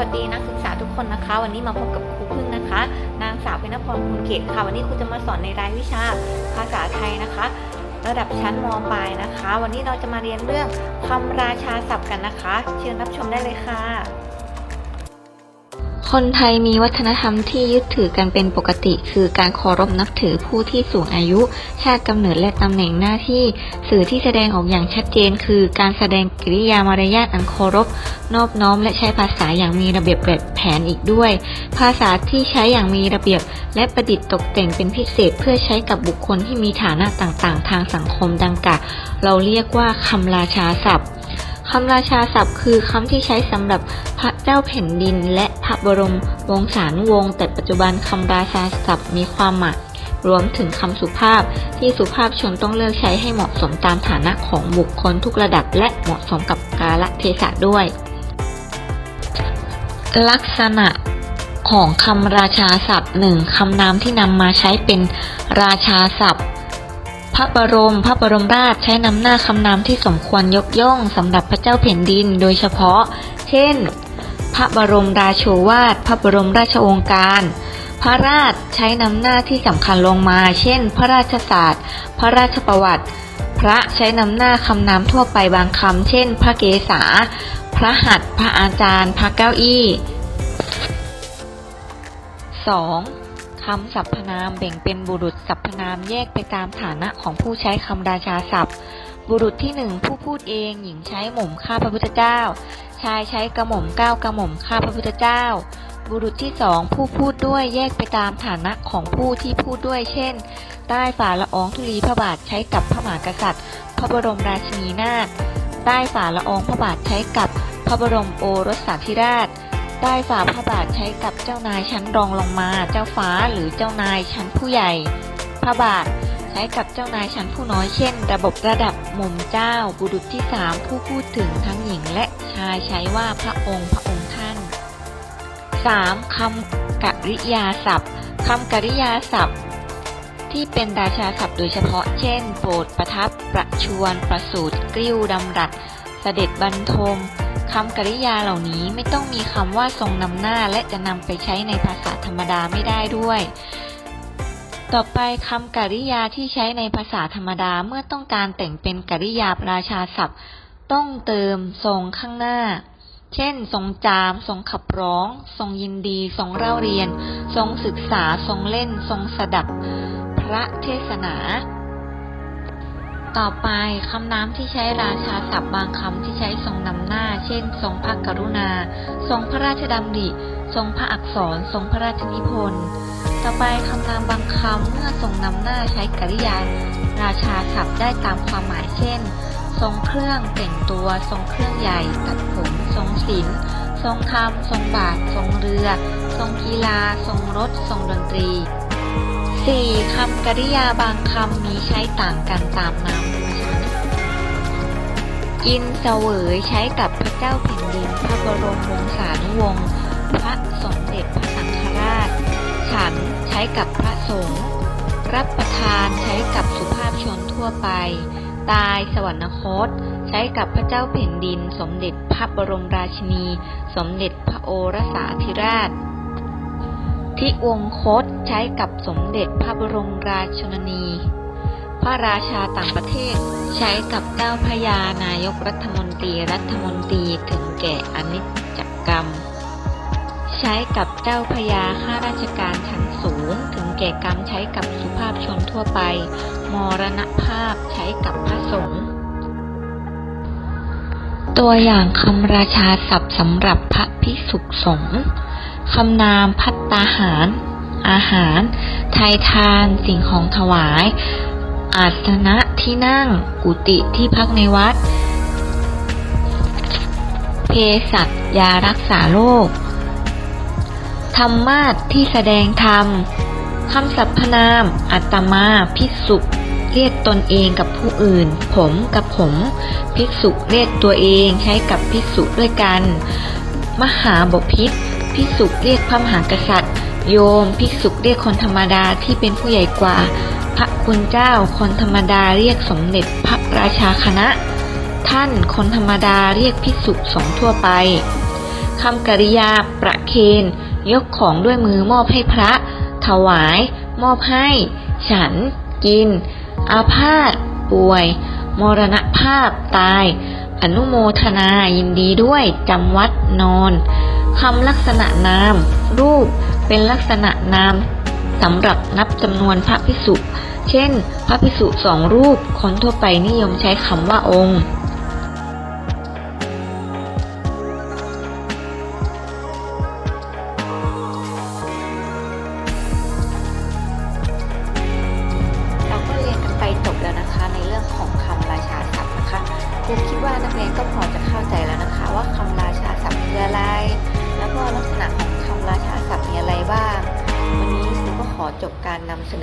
วัสดีนักศึกษาทุกคนนะคะ วันนี้มาพบกับครูพึ่งนะคะ นางสาวเป็นพรคุณเกตค่ะ วันนี้ครูจะมาสอนในรายวิชาภาษาไทยนะคะ ระดับชั้นมปลายนะคะ วันนี้เราจะมาเรียนเรื่องคำราชาศัพท์กันนะคะ เชิญรับชมได้เลยค่ะ คนไทยมีวัฒนธรรมที่ยึดถือกันเป็นปกติ คือการเคารพนับถือผู้ที่สูงอายุ ชาติกำเนิดและตำแหน่งหน้าที่ สื่อที่แสดงออกอย่างชัดเจน คือการแสดงกิริยามารยาทอันเคารพ นอบน้อม และใช้ภาษาอย่างมีระเบียบแบบแผนอีกด้วย ภาษาที่ใช้อย่างมีระเบียบ และประดิษฐ์ตกแต่งเป็นพิเศษ เพื่อใช้กับบุคคลที่มีฐานะต่างๆ ทางสังคมดังกล่าวเราเรียกว่าคำราชาศัพท์ คำราชาศัพท์คือคำที่ใช้สำหรับพระเจ้าแผ่นดิน และพระบรมวงศานุวงศ์แต่ปัจจุบันคำราชาศัพท์มีความหมายรวมถึงคำสุภาพ ที่สุภาพชนต้องเลือกใช้ให้เหมาะสมตามฐานะของบุคคลทุกระดับ และเหมาะสมกับกาลเทศะด้วย ลักษณะของคำราชาศัพท์หนึ่งคำนามที่นำมาใช้เป็นราชาศัพท์ พระบรม พระบรมราชใช้นำหน้าคำนามที่สมควรยกย่องสำหรับพระเจ้าแผ่นดินโดยเฉพาะ เช่น พระบรมราโชวาท พระบรมราชโองการ พระราชใช้นำหน้าที่สำคัญลงมา เช่น พระราชศาสตร์ พระราชประวัติ พระใช้นำหน้าคำนามทั่วไปบางคำ เช่น พระเกศา พระหัตถ์ พระอาจารย์ พระเก้าอี้ 2. คำสรรพนามแบ่งเป็นบุรุษสรรพนามแยกไปตามฐานะของผู้ใช้คำราชาศัพท์ บุรุษที่หนึ่งผู้พูดเองหญิงใช้หม่มข้าพระพุทธเจ้า ชายใช้กระหม่อมก้าวกระหม่อมข้าพระพุทธเจ้า บุรุษที่สองผู้พูดด้วยแยกไปตามฐานะของผู้ที่พูดด้วยเช่น ใต้ฝ่าละอองธุลีพระบาทใช้กับพระมหากษัตริย์ พระบรมราชินีนาถใต้ฝ่าละอองพระบาทใช้กับพระบรมโอรสสาธิราช ใต้ฝ่าพระบาทใช้กับเจ้านายชั้นรองลงมา เจ้าฟ้าหรือเจ้านายชั้นผู้ใหญ่ พระบาทใช้กับเจ้านายชั้นผู้น้อยเช่น ระบบระดับหม่อมเจ้า บุรุษที่สามผู้พูดถึงทั้งหญิงและชายใช้ว่าพระองค์พระองค์ท่าน 3. คำกริยาศัพท์คำกริยาศัพท์ ที่เป็นราชาศัพท์โดยเฉพาะ เช่น โปรดประทับ ประชวรประสูตรกริ้วดำรัส เสด็จบรรทม คำกริยาเหล่านี้ไม่ต้องมีคำว่าทรงนำหน้าและจะนำไปใช้ในภาษาธรรมดาไม่ได้ด้วย ต่อไปคำกริยาที่ใช้ในภาษาธรรมดาเมื่อต้องการแต่งเป็นกริยาราชาศัพท์ ต้องเติมทรงข้างหน้า เช่น ทรงจาม ทรงขับร้อง ทรงยินดี ทรงเล่าเรียน ทรงศึกษา ทรงเล่น ทรงสดับ พระเทศนา ต่อไปคำนามที่ใช้ราชาศัพท์บางคำที่ใช้ทรงนำหน้า เช่น ทรงพระกรุณา ทรงพระราชดำริ ทรงพระอักษร ทรงพระราชนิพนธ์ ต่อไปคำนามบางคำเมื่อทรงนำหน้าใช้กริยา ราชาศัพท์ได้ตามความหมายเช่น ทรงเครื่องแต่งตัว ทรงเครื่องใหญ่ ตัดผม ทรงศิลป์ทรงธรรม ทรงบาท ทรงเรือ ทรงกีฬา ทรงรถ ทรงดนตรี 4. คำกริยาบางคำมีใช้ต่างกันตามนามชั้นกินเสวยใช้กับพระเจ้าแผ่นดิน พระบรมวงศานุวงศ์พระสมเด็จพระสังฆราช ฉันใช้กับพระสงฆ์รับประทานใช้กับสุภาพชนทั่วไป ตายสวรรคต ใช้กับพระเจ้าแผ่นดิน สมเด็จพระบรมราชินี สมเด็จพระโอรสาธิราช ที่วงคตใช้กับสมเด็จพระบรมราชชนนี พระราชาต่างประเทศใช้กับเจ้าพระยานายกรัฐมนตรีรัฐมนตรีถึงแก่อนิจจกรรม ใช้กับเจ้าพระยาข้าราชการชั้นสูง ถึงแก่กรรมใช้กับสุภาพชนทั่วไป มรณภาพใช้กับพระสงฆ์ตัวอย่างคำราชาศัพท์สำหรับพระพิสุสงฆ์ คำนามพัตตาหาร อาหาร ไทยทาน สิ่งของถวาย อาสนะที่นั่ง กุฏิที่พักในวัด เภสัชยารักษาโรค ธรรมาสที่แสดงธรรม คำสรรพนาม อัตมาภิกษุเรียกตนเองกับผู้อื่น ผมกับผม ภิกษุเรียกตัวเองใช้กับภิกษุด้วยกัน มหาบพิตร ภิกษุเรียกพระมหากษัตริย์ โยมภิกษุเรียกคนธรรมดาที่เป็นผู้ใหญ่กว่า พระคุณเจ้าคนธรรมดาเรียกสมเด็จพระราชาคณะ ท่านคนธรรมดาเรียกภิกษุสงฆ์ทั่วไปคำกริยาประเคน ยกของด้วยมือมอบให้พระ ถวาย มอบให้ ฉัน กิน อาพาธป่วย มรณภาพตาย อนุโมทนายินดีด้วยจำวัดนอนคำลักษณะนาม รูปเป็นลักษณะนามสำหรับนับจำนวนพระพิสุเช่น พระพิสุสองรูปคนทั่วไปนิยมใช้คำว่าองค์ ครูคิดว่านักเรียนก็พอจะเข้าใจแล้วนะคะ ว่าคำราชาศัพท์คืออะไร แล้วก็ลักษณะของคำราชาศัพท์มีอะไรบ้าง วันนี้ครูก็ขอจบการนำเสนอ